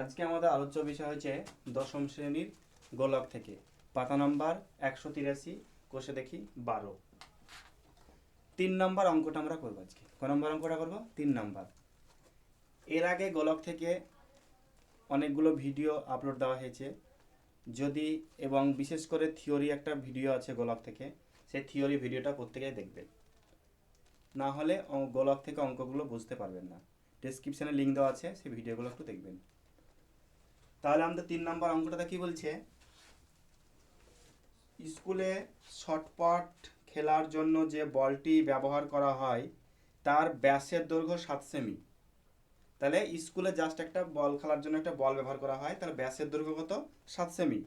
আজকে আমাদের আলোচ্য বিষয় হচ্ছে দশম শ্রেণির গোলক থেকে। পাতা নাম্বার একশো তিরাশি, কোষে দেখি বারো। তিন নম্বর অঙ্কটা আমরা করব আজকে। ক নম্বর অঙ্কটা করব? তিন নম্বর। এর আগে গোলক থেকে অনেকগুলো ভিডিও আপলোড দেওয়া হয়েছে। যদি এবং বিশেষ করে থিওরি একটা ভিডিও আছে গোলক থেকে, সেই থিওরি ভিডিওটা প্রত্যেকেই দেখবেন। না হলে গোলক থেকে অঙ্কগুলো বুঝতে পারবেন না। ডেসক্রিপশানে লিঙ্ক দেওয়া আছে, সেই ভিডিওগুলো একটু দেখবেন। তাহলে আমাদের তিন নম্বর অঙ্কটাতে কি বলছে? স্কুলে শর্টপাট খেলার জন্য যে বলটি ব্যবহার করা হয়, তার ব্যাসের দৈর্ঘ্য সাত সেমি। তাহলে স্কুলে জাস্ট একটা বল খেলার জন্য একটা বল ব্যবহার করা হয়, তাহলে ব্যাসের দৈর্ঘ্য কত? সাত সেমি।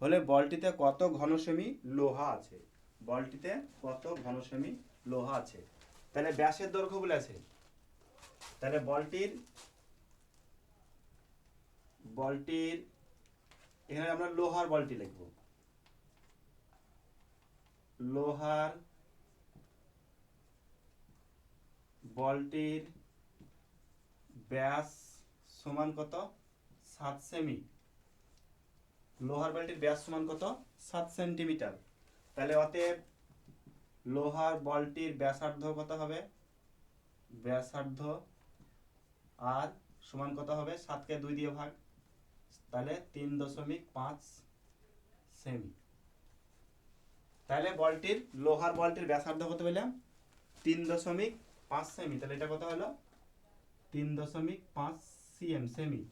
হলে বলটিতে কত ঘন সেমি লোহা আছে? বলটিতে কত ঘন সেমি লোহা আছে? তাহলে ব্যাসের দৈর্ঘ্য বলে আছে। তাহলে বলটির বলটির, এখানে আমরা লোহার বলটি লিখব। লোহার বলটির ব্যাস সমান কত? সাত সেমি। লোহার বলটির ব্যাস সমান কত? সাত সেন্টিমিটার। তাহলে অতএব লোহার বলটির ব্যাসার্ধ কত হবে? ব্যাসার্ধ আর সমান কত হবে? সাতকে দুই দিয়ে ভাগ। তাহলে তিন দশমিক পাঁচ সেমি। তাহলে বলটির, লোহার বলটির ব্যাসার্ধ কত পেলাম? তিন দশমিক পাঁচ সেমি। তাহলে এটা কত হলো? তিন দশমিক পাঁচ সিএম সেমি।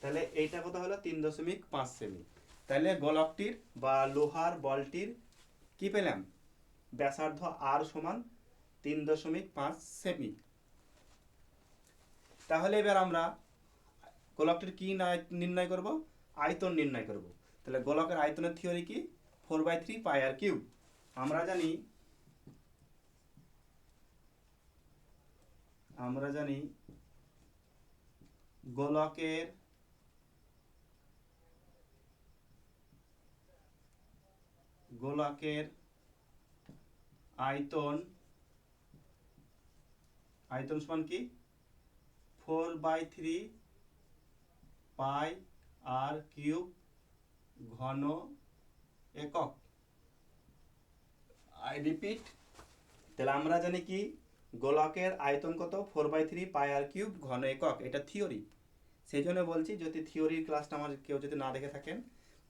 তাহলে এইটা কত হলো? তিন দশমিক পাঁচ সেমি। তাহলে গোলকটির বা লোহার বলটির কি পেলাম? ব্যাসার্ধ আর সমান তিন দশমিক পাঁচ সেমি। তাহলে এবার আমরা গোলকটির কি নির্ণয় করব? আয়তন নির্ণয় করব। তাহলে গোলকের আয়তনের থিওরি কি? Four by three pi r cube আমরা জানি আমরা জানি গোলকের গোলকের আয়তন আয়তন সমান কি? Four by three pi r cube ঘন একক। আই রিপিট তাহলে আমরা জানি কি? গোলকের আয়তন কত? Four by three pi r cube ঘন একক। এটা থিওরি সেই জন্য বলছি, যদি থিওরির ক্লাসটা আমার কেউ যদি না দেখে থাকেন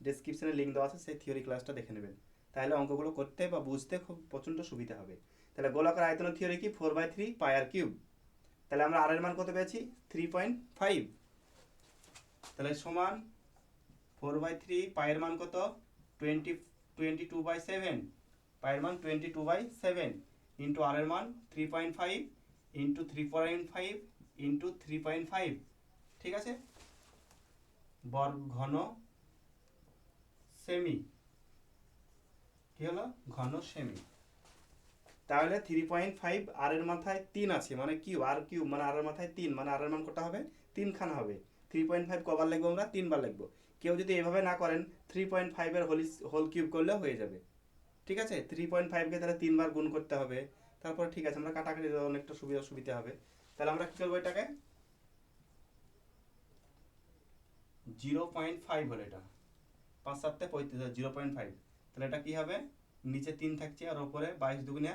ডেসক্রিপশনে লিঙ্ক দেওয়া আছে, সেই থিওরি ক্লাসটা দেখে নেবেন। তাহলে অঙ্কগুলো করতে বা বুঝতে খুব প্রচণ্ড সুবিধা হবে। তাহলে গোলকের আয়তনের থিওরি কি? Four by three pi r cube তাহলে আমরা আর এর মান কত পেয়েছি? থ্রি পয়েন্ট ফাইভ তাহলে সমান ফোর বাই থ্রি পায়ের মান কত? Twenty twenty two by seven পায়ের মান twenty two by seven into আরের মান three point five into three point five into three point five ঠিক আছে? বর্গ ঘন সেমি কি হলো? ঘন সেমি তাহলে থ্রি পয়েন্ট ফাইভ আর এর মাথায় তিন আছে মানে কিউ আর কিউ মানে আর এর মাথায় তিন মানে আর এর মান কটা হবে? তিনখানা হবে। থ্রি পয়েন্ট ফাইভ কবার লিখব আমরা, তিনবার লিখব কেউ যদি এভাবে না করেন থ্রি পয়েন্ট ফাইভের হোল হোল কিউব করলেও হয়ে যাবে। ঠিক আছে? থ্রি পয়েন্ট ফাইভকে তাহলে তিনবার গুণ করতে হবে। তারপর ঠিক আছে, আমরা কাটাকাটি অনেকটা সুবিধা সুবিধা হবে। তাহলে আমরা কি করব এটাকে? জিরো পয়েন্ট ফাইভ হলো এটা। পাঁচ সাতটা পঁয়ত্রিশ জিরো পয়েন্ট ফাইভ তাহলে এটা কি হবে? নিচে তিন থাকছে আর ওপরে বাইশ দুগুণে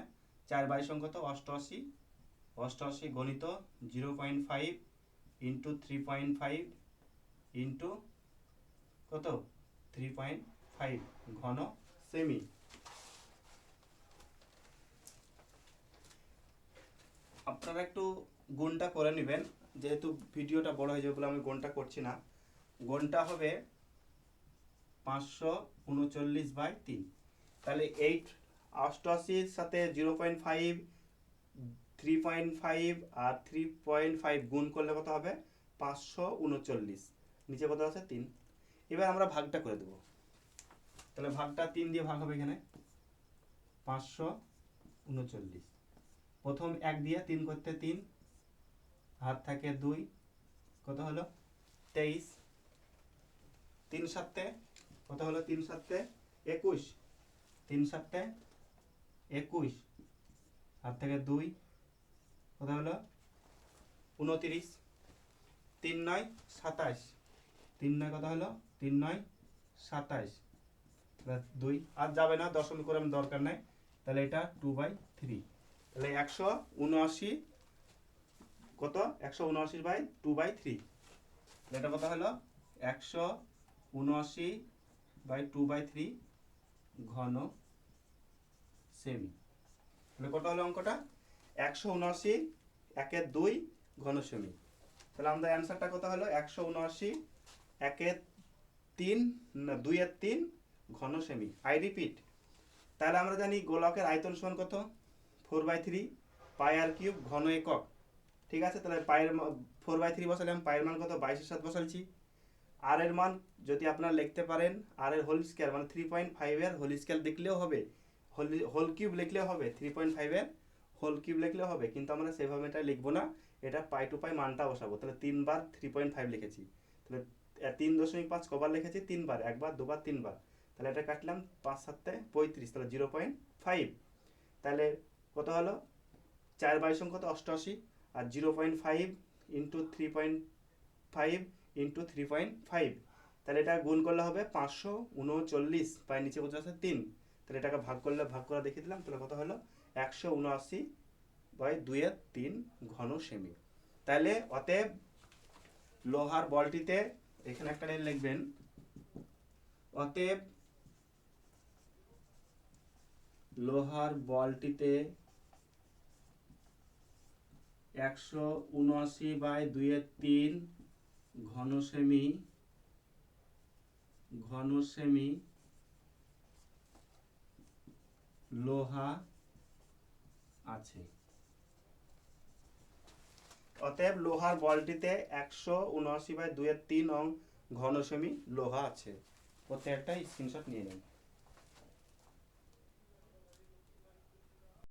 চার, বাইশ অঙ্ক তো অষ্টআশি। অষ্টআশি গণিত zero point five into three point five into কত? থ্রি পয়েন্ট ফাইভ ঘন সেমি আপনারা একটু গুণটা করে নেবেন, যেহেতু ভিডিওটা বড় হয়ে যাবে বলে আমি গুণটা করছি না। গুণটা হবে পাঁচশো উনচল্লিশ বাই তিন। তাহলে এইট অষ্টআশির সাথে zero point five three point five আর থ্রি পয়েন্ট ফাইভ গুণ করলে কত হবে? পাঁচশো উনচল্লিশ। নিচে কত আছে? তিন। এবার আমরা ভাগটা করে দেবো। তাহলে ভাগটা তিন দিয়ে ভাগ হবে এখানে। পাঁচশো উনচল্লিশ। প্রথম এক দিয়ে তিন করতে তিন। হাত থাকে দুই। কত হলো? তেইশ। তিন সাতে কত হলো? তিন সাতে একুশ। তিন সাতে একুশ। হাত থেকে দুই। কত হলো? উনতিরিশ। তিন নয়, সাতাশ। তিন নয় কথা হলো? তিন নয় তাহলে দুই। আর যাবে না দশমিক করে দরকার নাই। তাহলে এটা টু বাই থ্রি তাহলে একশো উনআশি কত? একশো উনআশি বাই টু বাই থ্রি এটা কথা হলো? একশো উনআশি বাই টু বাই থ্রি ঘন সেমি তাহলে কত হলো অঙ্কটা? একশো উনআশি, একের দুই ঘন তাহলে আমাদের অ্যান্সারটা কত হলো? একশো উনআশি, একের তিন, না, দুইয়ের তিন ঘন সেমি আই রিপিট তাহলে আমরা জানি গোলকের আয়তন সমান কত? Four by three pi r cube ঘন একক। ঠিক আছে? তাহলে পায়ের ফোর বাই থ্রি বসালাম, পায়ের মান কত? বাইশের সাথে বসালছি আর এর মান যদি আপনারা লিখতে পারেন আর এর হোল স্কোয়ার মানে থ্রি পয়েন্ট ফাইভের হোল স্কোয়ার লিখলেও হবে। হোল হোল কিউব লিখলেও হবে থ্রি পয়েন্ট ফাইভের হোল কিউব লিখলে হবে, কিন্তু আমরা সেভাবে এটা লিখব না, এটা পাই টু পাই মানটা বসাবো। তাহলে তিনবার থ্রি পয়েন্ট ফাইভ লিখেছি। তাহলে তিন দশমিক পাঁচ কবার লিখেছি তিনবার, একবার, দুবার, তিনবার। তাহলে এটা কাটলাম পাঁচ সাতে পঁয়ত্রিশ, তাহলে জিরো পয়েন্ট ফাইভ তাহলে কত হলো? চার বাইশ কত অষ্টআশি, আর zero point five into three point five into three point five তাহলে এটা গুণ করলে হবে পাঁচশো উনচল্লিশ, পায়ের নিচে পঞ্চাশ আছে তিন। তাহলে এটাকে ভাগ করলে, ভাগ করে দেখিয়ে দিলাম, তাহলে কত হলো? একশো উনআশি বাই দুইয়ের তিন ঘন সেমি। তাহলে অতএব লোহার বলটিতে এখানে একটা লাইন লিখবেন। অতএব লোহার বলটিতে একশো উনআশি বাই দুইয়ের তিন ঘন সেমি ঘন সেমি লোহা আছে। অতএব লোহার বলটিতে একশো উনআশি বাই দুয়ের তিন অং ঘন সেমি লোহা আছে। প্রত্যেকটা স্ক্রিনশট নিয়ে নেন।